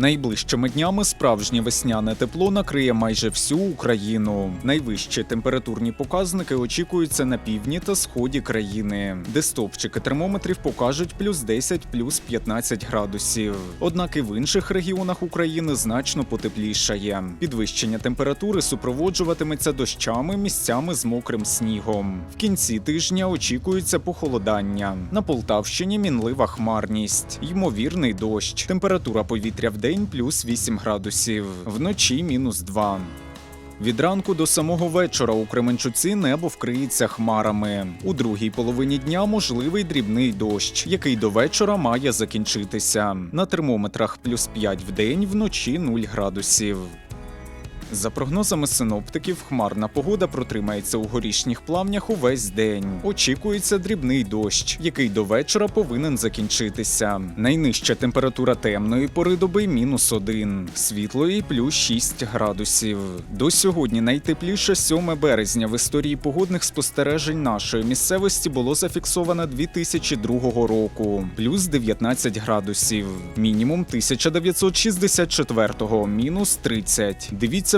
Найближчими днями справжнє весняне тепло накриє майже всю Україну. Найвищі температурні показники очікуються на півдні та сході країни, де стовпчики термометрів покажуть плюс 10, плюс 15 градусів. Однак і в інших регіонах України значно потеплішає. Підвищення температури супроводжуватиметься дощами місцями з мокрим снігом. В кінці тижня очікується похолодання. На Полтавщині мінлива хмарність, ймовірний дощ. Температура повітря в день плюс 8 градусів, вночі мінус 2. Від ранку до самого вечора у Кременчуці небо вкриється хмарами. У другій половині дня можливий дрібний дощ, який до вечора має закінчитися. На термометрах плюс 5 в день, вночі 0 градусів. За прогнозами синоптиків, хмарна погода протримається у горішніх плавнях увесь день. Очікується дрібний дощ, який до вечора повинен закінчитися. Найнижча температура темної пори доби мінус 1, світлої плюс 6 градусів. До сьогодні найтепліше 7 березня в історії погодних спостережень нашої місцевості було зафіксовано 2002 року, плюс 19 градусів. Мінімум 1964, мінус 30. Дивіться